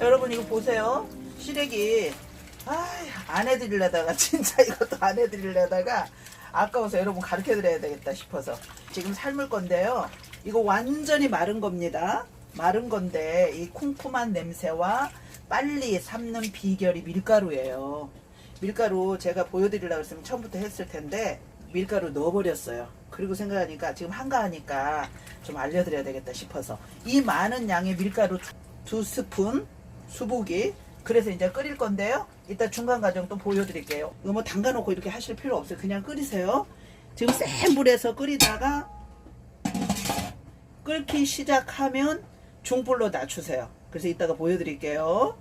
여러분 이거 보세요. 시래기 아, 안 해드리려다가 진짜 이것도 안 해드리려다가 아까워서 여러분 가르쳐 드려야 되겠다 싶어서 지금 삶을 건데요. 이거 완전히 마른 겁니다. 마른 건데 이 쿰쿰한 냄새와 빨리 삶는 비결이 밀가루예요. 밀가루 제가 보여드리려고 했으면 처음부터 했을 텐데 밀가루 넣어버렸어요. 그리고 생각하니까 지금 한가하니까 좀 알려드려야 되겠다 싶어서 이 많은 양의 밀가루 두- 두 스푼 수북이 그래서 이제 끓일 건데요. 이따 중간 과정 또 보여드릴게요. 이거 뭐 담가놓고 이렇게 하실 필요 없어요. 그냥 끓이세요. 지금 센 불에서 끓이다가 끓기 시작하면 중불로 낮추세요. 그래서 이따가 보여드릴게요.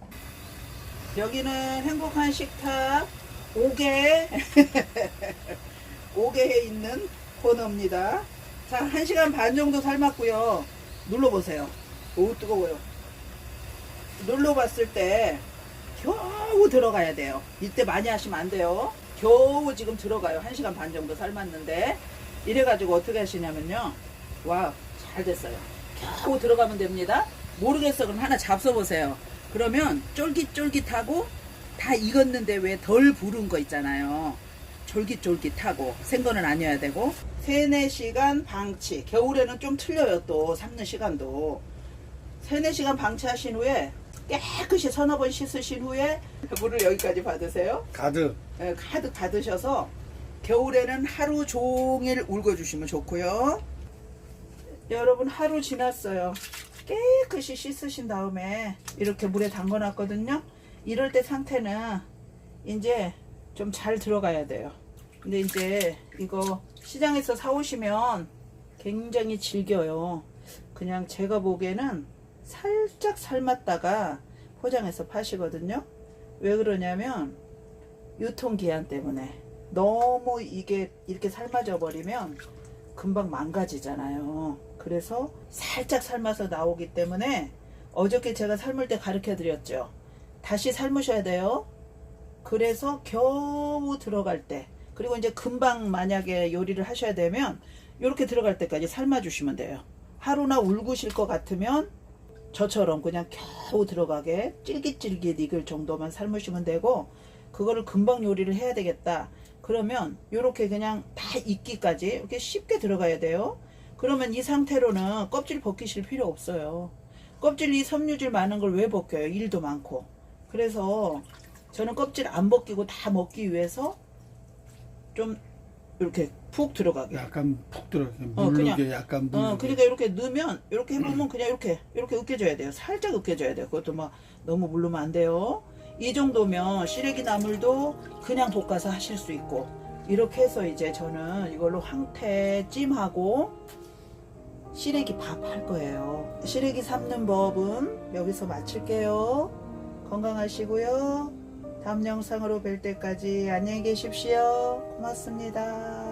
여기는 행복한 식탁 5개 5개에 있는 코너입니다. 자, 1시간 반 정도 삶았고요. 눌러보세요. 오, 뜨거워요. 눌러봤을 때 겨우 들어가야 돼요. 이때 많이 하시면 안 돼요. 겨우 지금 들어가요. 1시간 반 정도 삶았는데 이래가지고 어떻게 하시냐면요. 와, 잘 됐어요. 겨우 들어가면 됩니다. 모르겠어. 그럼 하나 잡숴보세요. 그러면 쫄깃쫄깃하고 다 익었는데 왜 덜 부른 거 있잖아요. 쫄깃쫄깃하고 생거는 아니어야 되고 3, 4시간 방치 겨울에는 좀 틀려요 또 삶는 시간도 3, 4시간 방치하신 후에 깨끗이 서너 번 씻으신 후에 물을 여기까지 받으세요. 가득. 예, 가득 받으셔서 겨울에는 하루 종일 울궈주시면 좋고요. 여러분 하루 지났어요. 깨끗이 씻으신 다음에 이렇게 물에 담궈 놨거든요. 이럴 때 상태는 이제 좀 잘 들어가야 돼요. 근데 이제 이거 시장에서 사오시면 굉장히 질겨요. 그냥 제가 보기에는 살짝 삶았다가 포장해서 파시거든요 왜 그러냐면 유통기한 때문에 너무 이게 이렇게 삶아져 버리면 금방 망가지잖아요. 그래서 살짝 삶아서 나오기 때문에 어저께 제가 삶을 때 가르쳐 드렸죠. 다시 삶으셔야 돼요. 그래서 겨우 들어갈 때 그리고 이제 금방 만약에 요리를 하셔야 되면 이렇게 들어갈 때까지 삶아 주시면 돼요. 하루나 울구실 것 같으면 저처럼 그냥 겨우 들어가게 찔깃찔깃 익을 정도만 삶으시면 되고 그거를 금방 요리를 해야 되겠다. 그러면 이렇게 그냥 다 익기까지 이렇게 쉽게 들어가야 돼요. 그러면 이 상태로는 껍질 벗기실 필요 없어요. 껍질 이 섬유질 많은 걸 왜 벗겨요? 일도 많고. 그래서 저는 껍질 안 벗기고 다 먹기 위해서 좀 이렇게 푹 들어가게. 약간 푹 들어게 어, 물르게 그냥. 약간 물르게 어, 그러니까 이렇게 넣으면 이렇게 해보면 그냥 이렇게 이렇게 으깨줘야 돼요. 살짝 으깨줘야 돼요. 그것도 막 너무 물르면 안 돼요. 이 정도면 시래기 나물도 그냥 볶아서 하실 수 있고 이렇게 해서 이제 저는 이걸로 황태 찜하고 시래기 밥 할 거예요. 시래기 삶는 법은 여기서 마칠게요. 건강하시고요. 다음 영상으로 뵐 때까지 안녕히 계십시오. 고맙습니다.